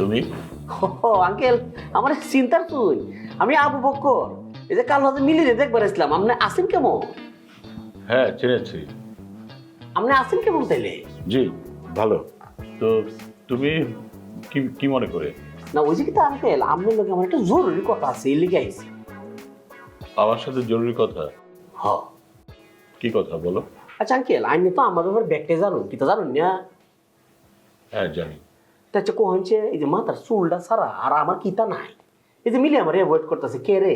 তুমি? ও আঙ্কেল আমার চিন্তার তুই আমি আবু বক্কর। এই যে কাল হতে মিলিয়ে দেখবার আসলাম আপনি আসেন কেমন? হ্যাঁ চিনেছি। আপনি আসেন কেমন তাইলে? জি ভালো। তো তুমি কি কি মনে করে? না ওই যে কিন্তু আঙ্কেল আপনার লোক আমার একটা জরুরি কথা আছে এই লিগে আইছি। আমার সাথে জরুরি কথা? হ। কি কথা বলো? আচ্ছা আঙ্কেল আইনি তো আমার ব্যাপার ব্যাগটা জানুন কি তা জানুন না? হ্যাঁ জানি। তা হচ্ছে কোহনছে এই যে মাথার চুলটা সারা আর আমার কিতা নাই। এই যে মিলি আমার অ্যাভয়েড করতেছে কে রে?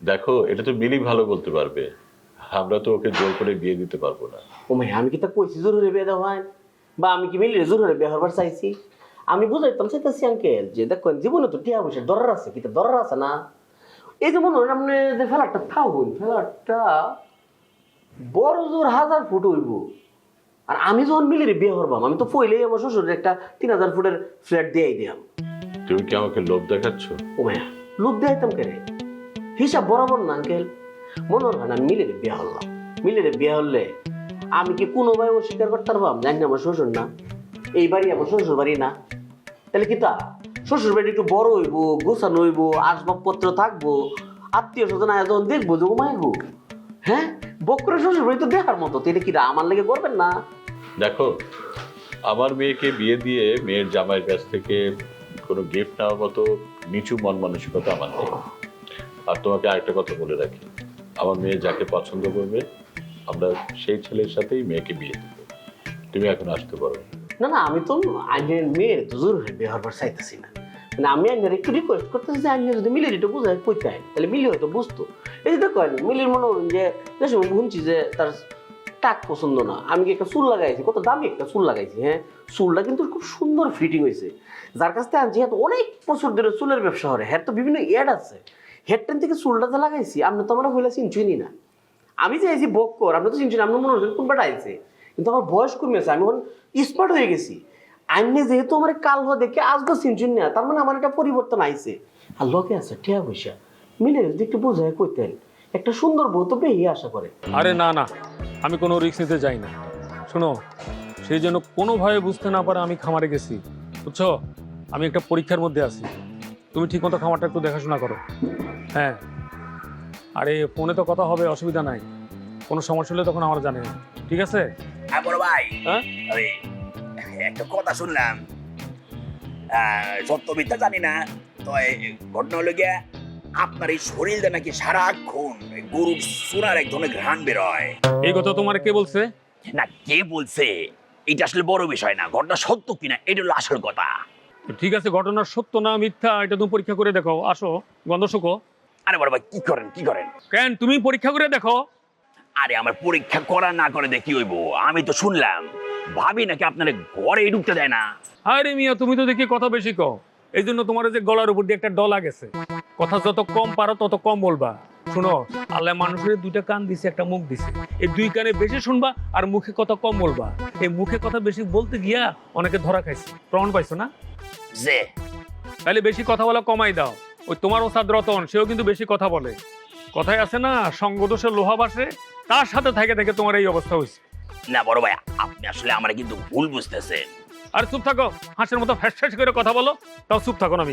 দেখো এটা তো মিলি ভালো বলতে পারবে। আমরা তো ওকে জোর করে বিয়ে দিতে পারব না। ও মাই আমি কি তা কইছি জরুরি বিয়ে দেওয়া হয়? বা আমি কি মিলিয়ে জরুরি বিয়ে হবার চাইছি? আমি বুঝাইতাম চাইতেছি আঙ্কেল যে দেখুন জীবনে তো টিয়া পয়সা দরার আছে কি তা দরার আছে না? এই যে মনে হয় আপনি যে ফ্ল্যাটটা থাকুন ফ্ল্যাটটা বড় জোর হাজার ফুট হইব। আর আমি যখন মিলিয়ে বিয়ে করবাম আমি তো পইলেই আমার শ্বশুরের একটা তিন হাজার ফুটের ফ্ল্যাট দিয়েই দিয়াম। তুমি কি আমাকে লোভ দেখাচ্ছ? ও মায়া লোভ দেখাইতাম কে রে হিসাব বরাবর না আঙ্কেল। মনে হয় না মিলের বিয়ে হলাম মিলের বিয়ে হলে আমি কি কোনো ভাই অস্বীকার করতে পারবাম? জানি আমার শ্বশুর না। এই বাড়ি আমার শ্বশুর বাড়ি না। তাহলে কি তা? শ্বশুর বাড়ি একটু বড় হইব গোছানো হইব আসবাবপত্র থাকব আত্মীয় স্বজন আয়োজন দেখব যে ও মাইবো হ্যাঁ? বকরে শ্বশুর বাড়ি তো দেখার মতো তো এটা কি আমার লেগে করবেন না? দেখো আমার মেয়েকে বিয়ে দিয়ে মেয়ের জামাইয়ের কাছ থেকে কোনো গিফট নেওয়ার মতো নিচু মন মানসিকতা আমার নেই। আর তোমাকে আরেকটা কথা বলে রাখি আমার মেয়ে যাকে পছন্দ করবে আমরা সেই ছেলের সাথেই মেয়েকে বিয়ে দেবো। তুমি এখন আসতে পারো না। না আমি তো আগের মেয়ের তো জোর হয়ে বিয়ে হবার চাইতেছি না। মানে আমি আইনের একটু রিকোয়েস্ট করতেছি যে আইনের যদি মিলির একটু বুঝায় কইতে হয় তাহলে মিলি হয়তো বুঝতো। এই যে দেখো মিলির মনে হল যে যে সময় শুনছি যে তার টাক পছন্দ না। আমি কি একটা চুল লাগাইছি? কত দামি একটা চুল লাগাইছি হ্যাঁ? চুলটা কিন্তু খুব সুন্দর ফিটিং হয়েছে যার কাছ থেকে আনছি হ্যাঁ অনেক বছর ধরে চুলের ব্যবসা করে হ্যাঁ তো বিভিন্ন এড আছে। হেডটান থেকে চুলটা যে লাগাইছি, আপনি তো আমার হইলে চিনছুই না। আমি যে আইছি বক কর আপনি তো চিনছেন আপনার মনে হচ্ছেন কোনটা আইছে। কিন্তু আমার বয়স কমেছে আমি এখন স্মার্ট হয়ে গেছি। আইনে যেহেতু আমার কাল হওয়া দেখে আসব চিনছুন না তার মানে আমার একটা পরিবর্তন আইছে। আর লোকে আছে ঠিয়া পয়সা। মিলে যদি একটু বোঝায় কইতেন একটা সুন্দর বউ তো পেয়ে আশা করে। আরে না না আমি কোনো রিস্ক নিতে যাই না। শোনো সেই জন্য কোনোভাবে বুঝতে না পারে আমি খামারে গেছি। বুঝছ? আমি একটা পরীক্ষার মধ্যে আছি। তুমি ঠিকমতো খামারটা একটু দেখাশোনা করো। হ্যাঁ। আরে ফোনে তো কথা হবে অসুবিধা নাই। কোনো সমস্যা হলে তখন আমার জানে ঠিক আছে? হ্যাঁ বড় ভাই। হ্যাঁ? একটা কথা শুনলাম। সত্য মিথ্যা জানি না তো ঘটনা হলো গিয়া আপনার এই শরীরটা নাকি সারাক্ষণ গরুর সোনার এক ধরনের ঘ্রাণ বেরোয়। এই কথা তোমার কে বলছে? না কে বলছে? এটা আসলে বড় বিষয় না ঘটনা সত্য কিনা এটা হলো আসল কথা। ঠিক আছে ঘটনার সত্য না মিথ্যা এটা তুমি পরীক্ষা করে দেখো। আসো গন্ধ শুকো। আরে বড় ভাই কি করেন কি করেন? কেন তুমি পরীক্ষা করে দেখো। আরে আমার পরীক্ষা করা না করে দেখি হইব? আমি তো শুনলাম। ভাবি নাকি আপনার ঘরে ঢুকতে দেয় না? আরে মিয়া তুমি তো দেখি কথা বেশি কও। এই জন্য তোমার যে গলার উপর দিয়ে একটা ডলা গেছে কথা যত কম পারো তত কম বলবা। শুনো আল্লাহ মানুষের দুইটা কান দিছে একটা মুখ দিছে। এই দুই কানে বেশি শুনবা আর মুখে কথা কম বলবা। এই মুখে কথা বেশি বলতে গিয়া অনেকে ধরা খাইছে। প্রমাণ পাইছো না? যে। তাহলে বেশি কথা বলা কমাই দাও। ওই তোমার ওস্তাদ রতন সেও কিন্তু বেশি কথা বলে। কথায় আছে না সঙ্গদোষের লোহা বাসে তার সাথে থেকে থেকে তোমার এই অবস্থা হয়েছে না, বড় ভাই আপনি আসলে আমার কিন্তু ভুল বুঝতেছেন আর চুপ থাকো, হাঁসের মতো ফ্যাস ফ্যাস করে কথা বলো, তাও চুপ থাকো না।